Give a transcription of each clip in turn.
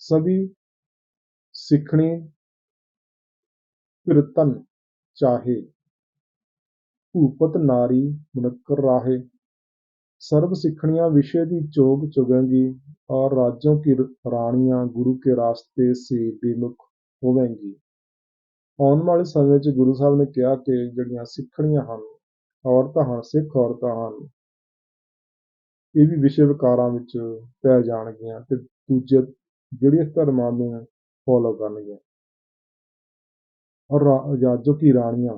ਸਭੀ ਸਿੱਖਣੀ ਫਿਰਤਨ ਚਾਹੇ ਭੂਪਤ ਨਾਰੀ मुनक्कर राहे सर्व सिखणियाँ विषय की चोग चुगेंगी और राज्यों की ਰਾਣੀਆਂ ਗੁਰੂ ਕੇ ਰਾਸਤੇ ਸੇ ਬੇਮੁਖ ਹੋਵੇਂਗੀ ਆਉਣ ਵਾਲੇ ਸਮੇਂ 'ਚ ਗੁਰੂ ਸਾਹਿਬ ਨੇ ਕਿਹਾ ਕਿ ਜਿਹੜੀਆਂ ਸਿੱਖਣੀਆਂ ਹਨ ਔਰਤਾਂ ਹਨ ਸਿੱਖ ਔਰਤਾਂ ਹਨ ਇਹ ਵੀ ਵਿਸ਼ੇ ਵਿਕਾਰਾਂ ਵਿੱਚ ਪੈ ਜਾਣਗੀਆਂ ਤੇ ਦੂਜੇ ਜਿਹੜੀਆਂ ਧਰਮਾਂ ਨੂੰ ਫੋਲੋ ਕਰਨਗੀਆਂ। ਔਰ ਰਾਜੋ ਕੀ ਰਾਣੀਆਂ,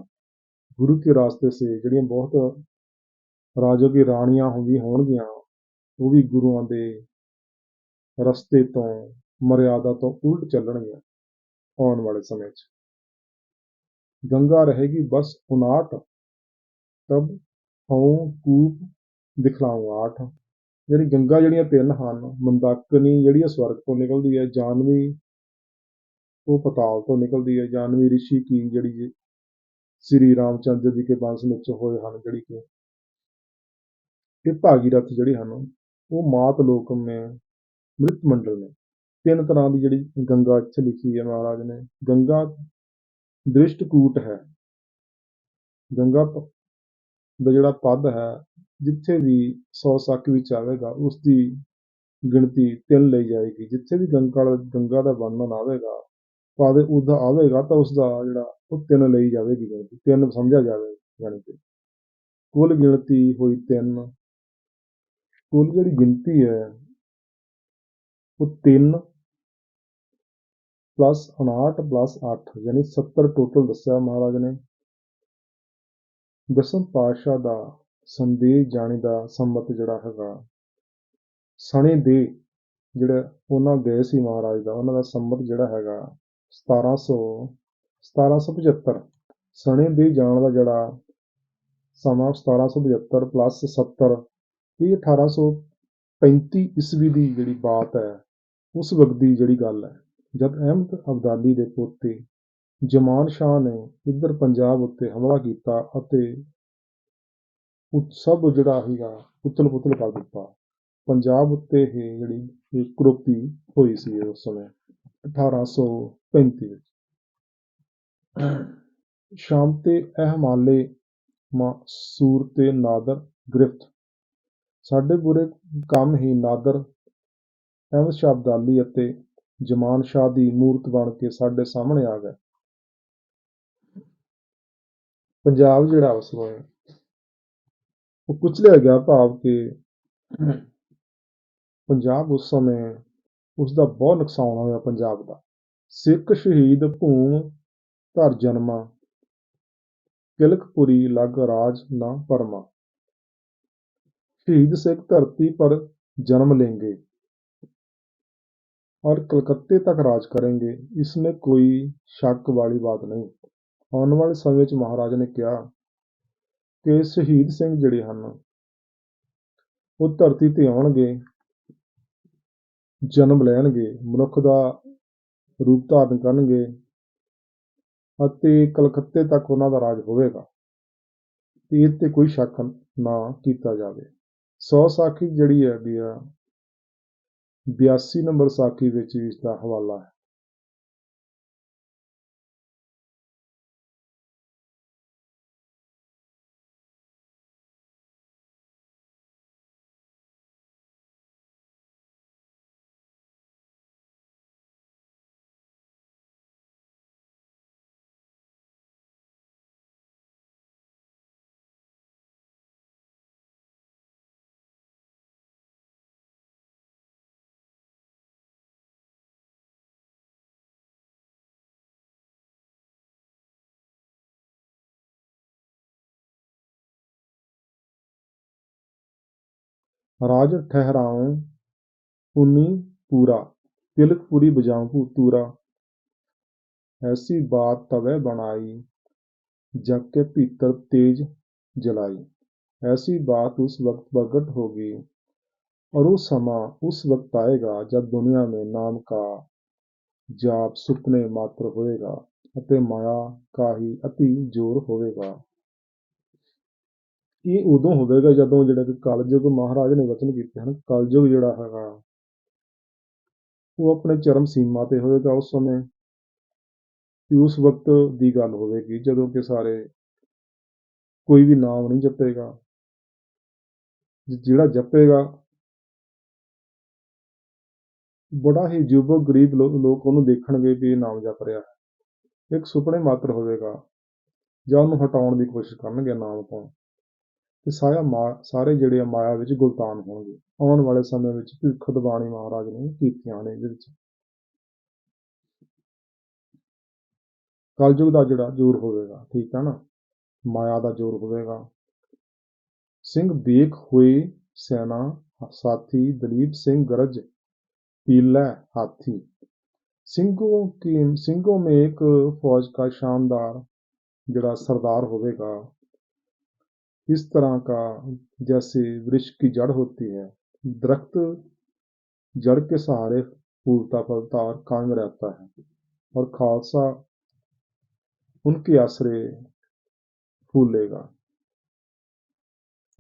ਗੁਰੂ ਕੇ ਰਾਸਤੇ ਸੇ ਜਿਹੜੀਆਂ ਬਹੁਤ ਰਾਜੋ ਕੀ ਰਾਣੀਆਂ ਵੀ ਹੋਣਗੀਆਂ, ਉਹ ਵੀ ਗੁਰੂਆਂ ਦੇ ਰਸਤੇ ਤੋਂ, ਮਰਿਆਦਾ ਤੋਂ ਉਲਟ ਚੱਲਣਗੀਆਂ ਆਉਣ ਵਾਲੇ ਸਮੇਂ 'ਚ। ਗੰਗਾ ਰਹੇਗੀ, ਬਸ ਉਨਾਟ ਤਬ ਹਉ ਕੂਪ ਦਿਖਲਾਉਂ ਆਠ। ਜਿਹੜੀ ਗੰਗਾ ਜਿਹੜੀਆਂ ਤਿੰਨ ਹਨ, ਮੰਦਾਕਨੀ ਜਿਹੜੀ ਸਵਰਗ ਤੋਂ ਨਿਕਲਦੀ ਹੈ, ਜਾਨਵੀ ਉਹ ਪਤਾਲ ਤੋਂ ਨਿਕਲਦੀ ਹੈ, ਜਾਨਵੀ ਰਿਸ਼ੀ ਕੀ ਜਿਹੜੀ ਸ੍ਰੀ ਰਾਮਚੰਦਰ ਜੀ ਕੇ ਵੰਸ਼ ਵਿੱਚ ਹੋਏ ਹਨ ਜਿਹੜੀ ਕਿ ਇਹ ਭਾਗੀਰਥ ਜਿਹੜੇ ਹਨ, ਉਹ ਮਾਤ ਲੋਕ ਨੇ, ਮ੍ਰਿਤ ਮੰਡਲ ਨੇ, ਤਿੰਨ ਤਰ੍ਹਾਂ ਦੀ ਜਿਹੜੀ ਗੰਗਾ ਇੱਥੇ ਲਿਖੀ ਹੈ ਮਹਾਰਾਜ ਨੇ, ਗੰਗਾ ਦ੍ਰਿਸ਼ਟਕੂਟ ਹੈ, ਗੰਗਾ ਦਾ ਜਿਹੜਾ ਪਦ ਹੈ ਜਿੱਥੇ ਵੀ ਸੌ ਸੱਕ ਵਿੱਚ ਆਵੇਗਾ ਉਸ ਦੀ ਗਿਣਤੀ ਤਿੰਨ ਲਈ ਜਾਏਗੀ। ਜਿੱਥੇ ਵੀ ਗੰਗਾ ਗੰਗਾ ਦਾ ਵਰਣਨ ਆਵੇਗਾ, ਭਾਵੇਂ ਉਹਦਾ ਆਵੇਗਾ, ਤਾਂ ਉਸ ਦਾ ਜਿਹੜਾ ਉਹ ਤਿੰਨ ਲਈ ਜਾਵੇਗੀ ਗਿਣਤੀ। ਤਿੰਨ ਸਮਝਿਆ ਜਾਵੇ ਯਾਨੀ ਕਿ ਕੁੱਲ ਗਿਣਤੀ ਹੋਈ ਤਿੰਨ। ਕੁੱਲ ਜਿਹੜੀ ਗਿਣਤੀ ਹੈ, ਉਹ ਤਿੰਨ ਪਲੱਸ 59 ਪਲੱਸ 8 ਯਾਨੀ 70 ਟੋਟਲ ਦੱਸਿਆ ਮਹਾਰਾਜ ਨੇ। ਦਸਮ ਪਾਤਸ਼ਾਹ ਦਾ ਸੰਦੇਸ਼ ਜਾਣੇ ਦਾ ਸੰਮਤ ਜਿਹੜਾ ਹੈਗਾ। ਸਣੇ ਦੇ ਜਿਹੜਾ ਉਹਨਾਂ ਗਏ ਸੀ ਮਹਾਰਾਜ ਦਾ, ਉਹਨਾਂ ਦਾ ਸੰਮਤ ਜਿਹੜਾ ਹੈਗਾ 1700 1775 ਸਣੇ ਦੇ ਜਾਣ ਦਾ ਜਿਹੜਾ ਸਮਾਂ 1775 ਪਲੱਸ 70 ਇਹ 1835 ਈਸਵੀ ਦੀ ਜਿਹੜੀ ਬਾਤ ਹੈ, ਉਸ ਵਕਤ ਦੀ ਜਿਹੜੀ ਗੱਲ ਹੈ। ਜਦ ਅਹਿਮਦ ਅਬਦਾਲੀ ਦੇ ਪੋਤੇ ਜਮਾਨ ਸ਼ਾਹ ਨੇ ਇੱਧਰ ਪੰਜਾਬ ਉੱਤੇ ਹਮਲਾ ਕੀਤਾ ਅਤੇ ਸਭ ਜਿਹੜਾ ਸੀਗਾ ਉਤਲ ਪੁਤਲ ਕਰ ਦਿੱਤਾ। ਪੰਜਾਬ ਉੱਤੇ ਇਹ ਜਿਹੜੀ ਇਹ ਹੋਈ ਸੀ ਉਸ ਸਮੇਂ 1835 ਵਿੱਚ। ਸ਼ਾਮ ਤੇ ਅਹਮਾਲੇ ਸੂਰ ਤੇ ਨਾਦਰ ਗ੍ਰਿਫਤ। ਸਾਡੇ ਬੁਰੇ ਕੰਮ ਹੀ ਨਾਦਰ ਅਹਿਮਦ ਸ਼ਾਹ ਅਤੇ ਜਮਾਨ ਸ਼ਾਹ ਦੀ ਮੂਰਤ ਬਣ ਕੇ ਸਾਡੇ ਸਾਹਮਣੇ ਆ ਗਏ। ਪੰਜਾਬ ਜਿਹੜਾ ਉਸ ਸਮੇਂ ਉਹ ਕੁਚਲਿਆ ਗਿਆ ਭਾਵ ਕਿ ਪੰਜਾਬ ਉਸ ਸਮੇਂ ਉਸ ਦਾ ਬਹੁਤ ਨੁਕਸਾਨ ਹੋਇਆ ਪੰਜਾਬ ਦਾ ਸਿੱਖ ਸ਼ਹੀਦ ਭੂਮ ਧਰ ਜਨਮਾ ਕਿਲਕਪੁਰੀ ਲਗ ਰਾਜ ਨਾ ਪਰਮਾ ਸ਼ਹੀਦ ਸਿੱਖ ਧਰਤੀ ਪਰ जन्म लेंगे और कलकत्ते तक राज करेंगे इसमें कोई शक वाली बात नहीं ਆਉਣ ਵਾਲੇ ਸਮੇਂ 'ਚ ਮਹਾਰਾਜ ਨੇ ਕਿਹਾ ਕਿ ਸ਼ਹੀਦ ਸਿੰਘ ਜਿਹੜੇ ਹਨ, ਉਹ ਧਰਤੀ ਤੇ ਆਉਣਗੇ, ਜਨਮ ਲੈਣਗੇ, ਮਨੁੱਖ ਦਾ ਰੂਪ ਧਾਰਨ ਕਰਨਗੇ ਅਤੇ ਕਲਕੱਤੇ ਤੱਕ ਉਹਨਾਂ ਦਾ ਰਾਜ ਹੋਵੇਗਾ। ਇਹ ਤੇ ਕੋਈ ਸ਼ੱਕ ਨਾ ਕੀਤਾ ਜਾਵੇ। ਸੌ ਸਾਖੀ ਜਿਹੜੀ ਹੈਗੀ ਆ 82 ਨੰਬਰ ਸਾਖੀ ਵਿੱਚ ਇਸ ਦਾ ਹਵਾਲਾ ਹੈ। राज ठहराऊं पुनी पूरा। तिलक पूरी बजाऊं तूरा। ऐसी बात तवे बनाई, जग भीतर तेज जलाई। ऐसी बात उस वक्त प्रगट होगी, और उस समा, उस वक्त आएगा जब दुनिया में नाम का जाप सुपने मात्र होएगा, अते माया का ही अति ज़ोर होवेगा ਇਹ ਉਦੋਂ ਹੋਵੇਗਾ ਜਦੋਂ ਜਿਹੜਾ ਕਿ ਕਲਯੁਗ ਮਹਾਰਾਜ ਨੇ ਵਚਨ ਕੀਤੇ ਹਨ, ਕਲਯੁਗ ਜਿਹੜਾ ਹੈਗਾ, ਉਹ ਆਪਣੇ ਚਰਮ ਸੀਮਾ ਤੇ ਹੋਵੇਗਾ ਉਸ ਸਮੇਂ ਕਿ ਉਸ ਵਕਤ ਦੀ ਗੱਲ ਹੋਵੇਗੀ, ਜਦੋਂ ਕਿ ਸਾਰੇ ਕੋਈ ਵੀ ਨਾਮ ਨਹੀਂ ਜਪੇਗਾ। ਜਿਹੜਾ ਜਪੇਗਾ, ਬੜਾ ਹੀ ਜੁਬੋ ਗਰੀਬ ਲੋ- ਲੋਕ ਉਹਨੂੰ ਦੇਖਣਗੇ ਵੀ ਇਹ ਨਾਮ ਜਪ ਰਿਹਾ ਹੈ। ਇੱਕ ਸੁਪਨੇ ਮਾਤਰ ਹੋਵੇਗਾ, ਜਾਂ ਉਹਨੂੰ ਹਟਾਉਣ ਦੀ ਕੋਸ਼ਿਸ਼ ਕਰਨਗੇ ਨਾਮ ਤੋਂ। ਤੇ ਸਾਰਾ ਸਾਰੇ ਜਿਹੜੇ ਮਾਇਆ ਵਿੱਚ ਗੁਲਤਾਨ ਹੋਣਗੇ। ਆਉਣ ਵਾਲੇ ਸਮੇਂ ਵਿੱਚ ਭਵਿੱਖਬਾਣੀ ਮਹਾਰਾਜ ਨੇ ਕੀਤੀਆਂ ਨੇ ਇਹਦੇ ਵਿੱਚ। ਕਲਯੁਗ ਦਾ ਜਿਹੜਾ ਜ਼ੋਰ ਹੋਵੇਗਾ, ਠੀਕ ਹੈ ਨਾ? ਮਾਇਆ ਦਾ ਜ਼ੋਰ ਹੋਵੇਗਾ। ਸਿੰਘ ਦੇਖ ਹੋਏ ਸੈਨਾ, ਸਾਥੀ, ਦਲੀਪ ਸਿੰਘ ਗਰਜ, ਪੀਲਾ ਹਾਥੀ। ਸਿੰਘੋ ਕੀ, ਸਿੰਘੋ ਮੇ ਫੌਜ ਦਾ ਸ਼ਾਨਦਾਰ ਜਿਹੜਾ ਸਰਦਾਰ ਹੋਵੇਗਾ इस तरह का जैसे वृक्ष की जड़ होती है दरख्त जड़ के सहारे फूलता फलता और कायम रहता है और खालसा उनके आसरे फूलेगा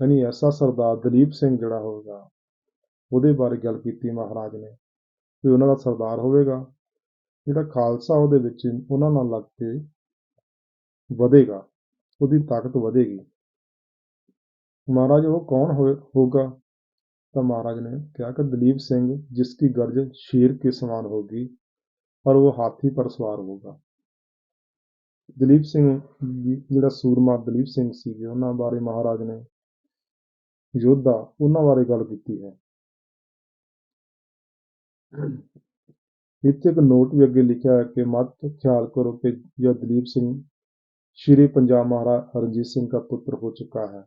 यानी ऐसा सरदार दलीप ਸਿੰਘ ਜਿਹੜਾ ਹੋਵੇਗਾ ਉਹਦੇ ਬਾਰੇ ਗੱਲ ਕੀਤੀ ਮਹਾਰਾਜ ਨੇ ਵੀ ਉਹਨਾਂ ਦਾ ਸਰਦਾਰ ਹੋਵੇਗਾ ਜਿਹੜਾ ਖਾਲਸਾ ਉਹਦੇ ਵਿੱਚ ਉਹਨਾਂ ਨਾਲ ਲੱਗ ਕੇ ਵਧੇਗਾ ਉਹਦੀ ਤਾਕਤ ਵਧੇਗੀ ਮਹਾਰਾਜ, ਉਹ ਕੌਣ ਹੋਊਗਾ? ਤਾਂ ਮਹਾਰਾਜ महाराज ने कहा कि दिलीप सिंह जिसकी गर्ज शेर के समान होगी और वो हाथी पर सवार होगा ਦਲੀਪ ਸਿੰਘ, ਜਿਹੜਾ ਸੂਰਮਾ ਦਲੀਪ ਸਿੰਘ ਸੀਗੇ, ਉਹਨਾਂ ਬਾਰੇ ਮਹਾਰਾਜ ਨੇ ਯੋਧਾ ਉਹਨਾਂ ਬਾਰੇ ਗੱਲ ਕੀਤੀ ਹੈ। ਇੱਥੇ ਇੱਕ ਨੋਟ ਵੀ ਅੱਗੇ ਲਿਖਿਆ ਹੈ ਕਿ ਮਤ ਖਿਆਲ ਕਰੋ ਕਿ ਜਦ ਦਲੀਪ ਸਿੰਘ, ਸ਼੍ਰੀ ਪੰਜਾਬ ਮਹਾਰਾਜ ਹਰਜੀਤ ਸਿੰਘ ਦਾ ਪੁੱਤਰ ਹੋ ਚੁੱਕਾ ਹੈ।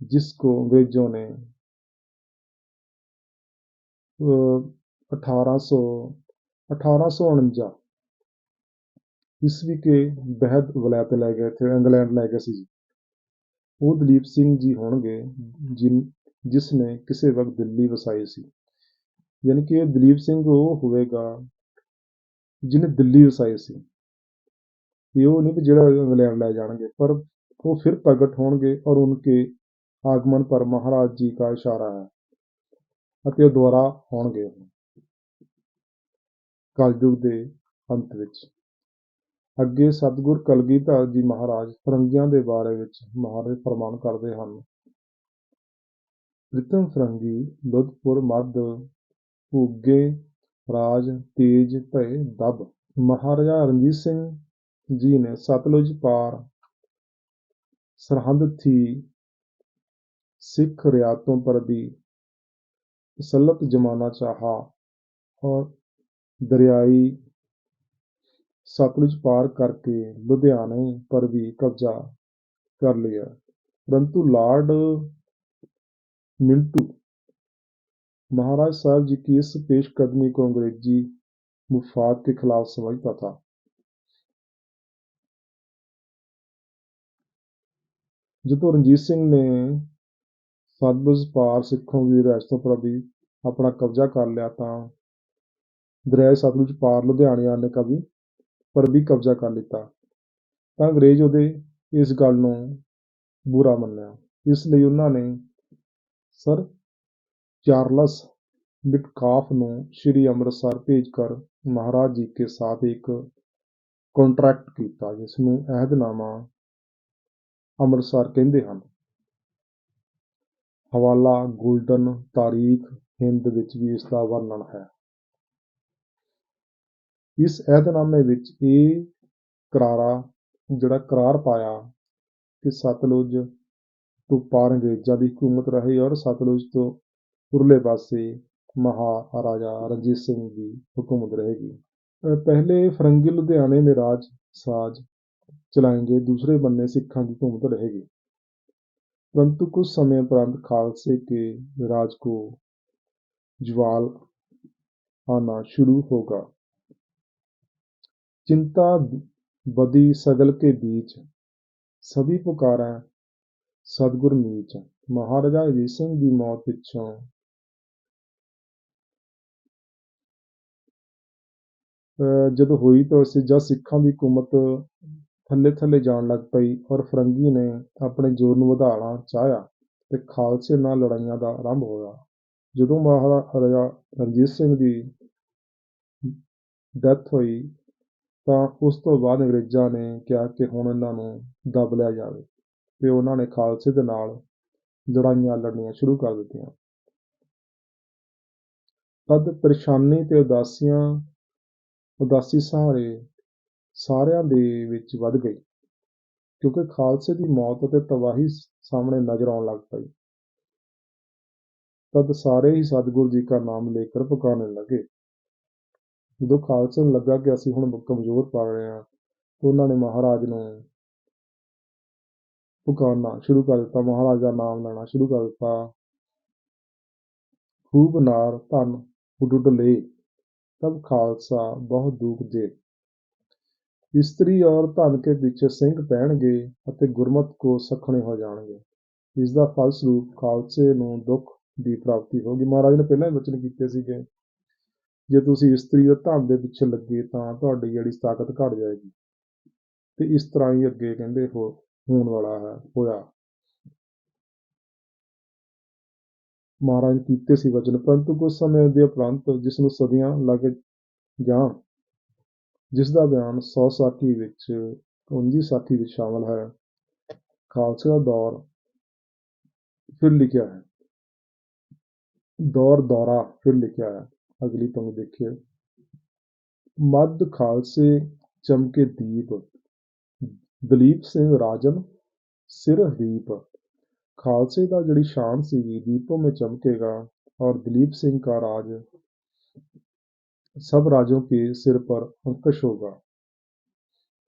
जिसको अंग्रेजों ने अठारह सौ अठारह सौ उनंजा ਈਸਵੀ ਕੇ ਬਹਿਦ ਵਲਾਇਤ ਲੈ ਗਏ ਥੇ ਇੰਗਲੈਂਡ ਲੈ ਗਏ ਸੀ ਜੀ ਉਹ ਦਲੀਪ ਸਿੰਘ ਜੀ ਹੋਣਗੇ ਜਿਨ ਜਿਸ ਨੇ ਕਿਸੇ ਵਕਤ ਦਿੱਲੀ ਵਸਾਈ ਸੀ ਯਾਨੀ ਕਿ ਇਹ ਦਲੀਪ ਸਿੰਘ ਉਹ ਹੋਵੇਗਾ ਜਿਹਨੇ ਦਿੱਲੀ ਵਸਾਈ ਸੀ ਇਹ ਉਹ ਨਹੀਂ ਕਿ ਜਿਹੜਾ ਇੰਗਲੈਂਡ ਲੈ ਜਾਣਗੇ ਪਰ ਉਹ ਫਿਰ ਪ੍ਰਗਟ ਹੋਣਗੇ ਔਰ ਉਨਕੇ ਆਗਮਨ ਪਰ ਮਹਾਰਾਜ ਜੀ ਦਾ ਇਸ਼ਾਰਾ ਹੈ ਅਤੇ ਉਹ ਦੁਆਰਾ ਹੋਣਗੇ ਕਲਯੁਗ ਦੇ ਅੰਤ ਵਿੱਚ। ਅੱਗੇ ਸਤਿਗੁਰ ਕਲਗੀਧਰ ਜੀ ਮਹਾਰਾਜ ਫਰੰਗੀਆਂ ਦੇ ਬਾਰੇ ਵਿੱਚ ਮਹਾਰਾਜ ਫਰਮਾਨ ਕਰਦੇ ਹਨ। ਪ੍ਰਿਤਮ ਫਰੰਗੀ ਲੁਧਪੁਰ ਮੱਧ, ਭੁੱਗੇ, ਰਾਜ, ਤੇਜ, ਭਏ, ਦਬ। ਮਹਾਰਾਜਾ ਰਣਜੀਤ ਸਿੰਘ ਜੀ ਨੇ ਸਤਲੁਜ ਪਾਰ ਸਰਹੰਦ ਥੀ सिख रियासतों पर भी तसल्लुत जमाना चाहा और दरियाई सतलुज पार करके लुधियाने पर भी कब्जा कर लिया परंतु लॉर्ड मिंटू महाराज साहब जी की इस पेशकदमी को अंग्रेजी मुफाद के खिलाफ समझता था ਜਦੋਂ ਰਣਜੀਤ ਸਿੰਘ ਨੇ ਸਤਲੁਜ ਪਾਰ ਸਿੱਖੋਂ ਦੀ ਰਿਆਸਤੋਂ ਵੀ ਆਪਣਾ ਕਬਜ਼ਾ ਕਰ ਲਿਆ ਤਾਂ ਦਰਿਆ ਸਤਲੁਜ ਪਾਰ ਲੁਧਿਆਣਿਆਂ ਨੇ ਕਵੀ ਪਰ ਵੀ ਕਬਜ਼ਾ ਕਰ ਲਿੱਤਾ। ਤਾਂ ਅੰਗਰੇਜ਼ ਉਹਦੇ ਇਸ ਗੱਲ ਨੂੰ ਬੁਰਾ ਮੰਨਿਆ। ਇਸ ਲਈ ਉਹਨਾਂ ਨੇ ਸਰ ਚਾਰਲਸ ਮਿਟਕਾਫ ਨੂੰ ਸ਼੍ਰੀ ਅੰਮ੍ਰਿਤਸਰ ਭੇਜकर ਮਹਾਰਾਜ ਜੀ ਕੇ ਸਾਥ ਇੱਕ ਕੰਟਰੈਕਟ ਕੀਤਾ, ਜਿਸ ਨੂੰ ਅਹਿਦਨਾਮਾ ਅੰਮ੍ਰਿਤਸਰ ਕਹਿੰਦੇ ਹਨ। ਹਵਾਲਾ ਗੋਲਡਨ ਤਾਰੀਖ਼ ਹਿੰਦ ਵਿੱਚ ਵੀ ਇਸਦਾ ਵਰਣਨ ਹੈ। ਇਸ ਅਹਿਦਨਾਮੇ ਵਿੱਚ ਇਹ ਕਰਾਰਾ ਜਿਹੜਾ ਕਰਾਰ ਪਾਇਆ ਕਿ ਸਤਲੁਜ ਤੋਂ ਪਾਰ ਅੰਗਰੇਜ਼ਾਂ ਦੀ ਹਕੂਮਤ ਰਹੀ ਔਰ ਸਤਲੁਜ ਤੋਂ ਉਰਲੇ ਪਾਸੇ ਮਹਾਰਾਜਾ ਰਣਜੀਤ ਸਿੰਘ ਦੀ ਹਕੂਮਤ ਰਹੇਗੀ। ਪਹਿਲੇ ਫਰੰਗੀ ਲੁਧਿਆਣੇ ਮੇਂ ਰਾਜ ਸਾਜ ਚਲਾਏਂਗੇ, ਦੂਸਰੇ ਬੰਨੇ ਸਿੱਖਾਂ ਦੀ ਹਕੂਮਤ ਰਹੇਗੀ। परंतु कुछ समय उपरांत खालसे के राज को ज्वाल आना शुरू होगा चिंता बदी सगल के बीच सभी पुकारा सतगुर नीच महाराजा अजीत सिंह की मौत पिछों ਜਦੋਂ ਹੋਈ ਤਾਂ ਉਸ ਜਦ ਸਿੱਖਾਂ ਦੀ ਹਕੂਮਤ ਥੱਲੇ ਥੱਲੇ ਜਾਣ ਲੱਗ ਪਈ ਔਰ ਫਿਰੰਗੀ ਨੇ ਆਪਣੇ ਜ਼ੋਰ ਨੂੰ ਵਧਾਉਣਾ ਚਾਹਿਆ ਤੇ ਖਾਲਸੇ ਨਾਲ ਲੜਾਈਆਂ ਦਾ ਆਰੰਭ ਹੋਇਆ। ਜਦੋਂ ਮਹਾਰਾਜਾ ਰਣਜੀਤ ਸਿੰਘ ਦੀ ਡੈਥ ਹੋਈ ਤਾਂ ਉਸ ਤੋਂ ਬਾਅਦ ਅੰਗਰੇਜ਼ਾਂ ਨੇ ਕਿਹਾ ਕਿ ਹੁਣ ਇਹਨਾਂ ਨੂੰ ਦੱਬ ਲਿਆ ਜਾਵੇ ਤੇ ਉਹਨਾਂ ਨੇ ਖਾਲਸੇ ਦੇ ਨਾਲ ਲੜਾਈਆਂ ਲੜਨੀਆਂ ਸ਼ੁਰੂ ਕਰ ਦਿੱਤੀਆਂ। ਤਦ ਪਰੇਸ਼ਾਨੀ ਤੇ ਉਦਾਸੀਆਂ, ਉਦਾਸੀ ਸਹਾਰੇ ਸਾਰਿਆਂ ਦੇ ਵਿੱਚ ਵੱਧ ਗਈ, ਕਿਉਂਕਿ ਖਾਲਸੇ ਦੀ ਮੌਤ ਅਤੇ ਤਬਾਹੀ ਸਾਹਮਣੇ ਨਜ਼ਰ ਆਉਣ ਲੱਗ ਪਈ। ਤਦ ਸਾਰੇ ਹੀ ਸਤਿਗੁਰੂ ਜੀ ਦਾ ਨਾਮ ਲੇਕਰ ਪੁਕਾਰਨੇ ਲੱਗੇ। ਜਦੋਂ ਖਾਲਸੇ ਨੂੰ ਲੱਗਾ ਕਿ ਅਸੀਂ ਹੁਣ ਕਮਜ਼ੋਰ ਪੜ ਰਹੇ ਹਾਂ, ਤਾਂ ਉਹਨਾਂ ਨੇ ਮਹਾਰਾਜ ਨੂੰ ਪੁਕਾਰਨਾ ਸ਼ੁਰੂ ਕਰ ਦਿੱਤਾ, ਮਹਾਰਾਜ ਦਾ ਨਾਮ ਲੈਣਾ ਸ਼ੁਰੂ ਕਰ ਦਿੱਤਾ। ਖੂਬ ਨਾਰ, ਧਨ, ਉਡੁੱਡ ਲੇ ਤਬ ਖਾਲਸਾ ਬਹੁਤ ਦੁੱਖ ਦੇ ਇਸਤਰੀ ਔਰ ਧਨ ਕੇ ਪਿੱਛੇ ਸਿੰਘ ਪੈਣਗੇ ਅਤੇ ਗੁਰਮਤ ਕੋ ਸੱਖਣੇ ਹੋ ਜਾਣਗੇ। ਇਸ ਦਾ ਫਲਸਰੂਪ ਖਾਲਸੇ ਨੂੰ ਦੁੱਖ ਦੀ ਪ੍ਰਾਪਤੀ ਹੋਗੀ ਮਹਾਰਾਜ ਨੇ ਪਹਿਲਾਂ ਹੀ ਵਚਨ ਕੀਤੇ ਸੀਗੇ, ਜੇ ਤੁਸੀਂ ਇਸਤਰੀ ਔਰ ਧਨ ਦੇ ਪਿੱਛੇ ਲੱਗੇ ਤਾਂ ਤੁਹਾਡੀ ਜਿਹੜੀ ਤਾਕਤ ਘਟ ਜਾਏਗੀ। ਤੇ ਇਸ ਤਰ੍ਹਾਂ ਹੀ ਅੱਗੇ ਕਹਿੰਦੇ ਹੋ, ਹੋਣ ਵਾਲਾ ਹੈ, ਹੋਇਆ। ਮਹਾਰਾਜ ਕੀਤੇ ਸੀ ਵਚਨ, ਪਰੰਤੂ ਕੁਝ ਸਮੇਂ ਦੇ ਉਪਰੰਤ ਜਿਸ ਨੂੰ ਸਦੀਆਂ ਲੱਗ ਜਾਣ ਜਿਸਦਾ ਬਿਆਨ ਸੌ-ਸਾਖੀ ਵਿੱਚ ਪੂੰਜੀ ਸਾਖੀ ਵਿੱਚ ਸ਼ਾਮਲ ਹੈ। ਖਾਲਸਾ ਦੌਰ ਫਿਰ ਲਿਖਿਆ ਹੈ। ਦੌਰ ਦੌਰਾ ਫਿਰ ਲਿਖਿਆ ਹੈ। ਅਗਲੀ ਪੰਗ ਦੇਖਿਓ। ਮੱਧ ਖਾਲਸੇ ਚਮਕੇ ਦੀਪ, ਦਲੀਪ ਸਿੰਘ ਰਾਜਨ ਸਿਰ ਹਰੀਪ ਖਾਲਸੇ ਦਾ ਜਿਹੜੀ ਸ਼ਾਨ ਸੀਗੀ, ਦੀਪੋਂ ਮੇ ਚਮਕੇਗਾ ਔਰ ਦਲੀਪ ਸਿੰਘ ਦਾ ਰਾਜ ਸਭ ਰਾਜੋਂ ਕੇ ਸਿਰ ਪਰ ਅੰਕਸ਼ ਹੋਗਾ।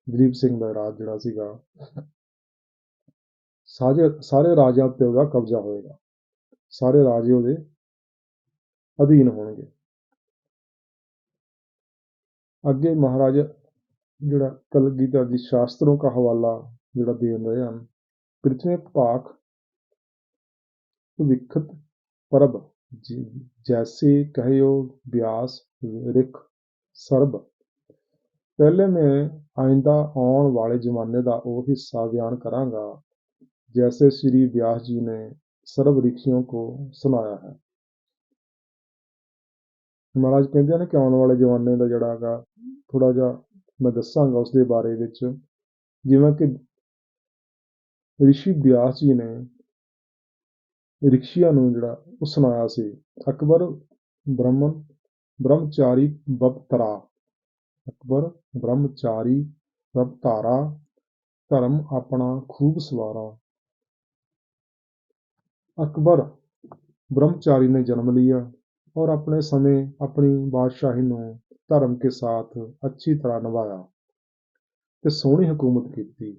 ਦਲੀਪ ਸਿੰਘ ਦਾ ਰਾਜ ਜਿਹੜਾ ਸੀਗਾ ਸਾਰੇ ਸਾਰੇ ਰਾਜਾਂ ਤੇ ਉਹਦਾ ਕਬਜ਼ਾ ਹੋਏਗਾ। ਸਾਰੇ ਰਾਜੇ ਉਹਦੇ ਅਧੀਨ ਹੋਣਗੇ। ਅੱਗੇ ਮਹਾਰਾਜ ਜਿਹੜਾ ਕਲਗੀਧਰ ਦੀ ਸ਼ਾਸਤਰੋं का ਹਵਾਲਾ ਜਿਹੜਾ ਦੇ ਰਹੇ ਹਨ, ਪ੍ਰਿਥਵੀ ਭਾਖ ਵਿਖਤ ਪਰਬ जैसे कहो व्यास रिख सरब ਪਹਿਲੇ ਮੈਂ ਆਇੰਦਾ ਆਉਣ ਵਾਲੇ ਜ਼ਮਾਨੇ ਦਾ ਉਹ ਹਿੱਸਾ बयान ਕਰਾਂਗਾ जैसे श्री व्यास जी ने ਸਰਬ ਰਿਖੀਆਂ को ਸੁਣਾਇਆ ਹੈ। ਮਹਾਰਾਜ ਕਹਿੰਦੇ ਆ ਨਾ ਕਿ ਆਉਣ ਵਾਲੇ ਜ਼ਮਾਨੇ ਦਾ ਜਿਹੜਾ ਹੈਗਾ ਥੋੜਾ ਜਿਹਾ ਮੈਂ ਦੱਸਾਂਗਾ ਉਸ ਦੇ ਬਾਰੇ ਵਿੱਚ। ਜਿਵੇਂ ਕਿ ਰਿਸ਼ੀ ਵਿਆਸ ਜੀ ਨੇ ਰਿਕਸ਼ੀਆਂ ਨੂੰ ਜਿਹੜਾ ਉਹ ਸੁਣਾਇਆ ਸੀ ਅਕਬਰ ਬ੍ਰਹਮਨ ਬ੍ਰਹਮਚਾਰੀ ਬਪਤਰਾ ਅਕਬਰ ਬ੍ਰਹਮਚਾਰੀ ਬਪਤਾਰਾ ਧਰਮ ਆਪਣਾ ਖੂਬ ਸਵਾਰਾ ਅਕਬਰ ब्रह्मचारी ने जन्म लिया और अपने समय अपनी बादशाही ਨੂੰ ਧਰਮ ਕੇ ਸਾਥ ਅੱਛੀ ਤਰ੍ਹਾਂ ਨਿਭਾਇਆ ਤੇ ਸੋਹਣੀ ਹਕੂਮਤ ਕੀਤੀ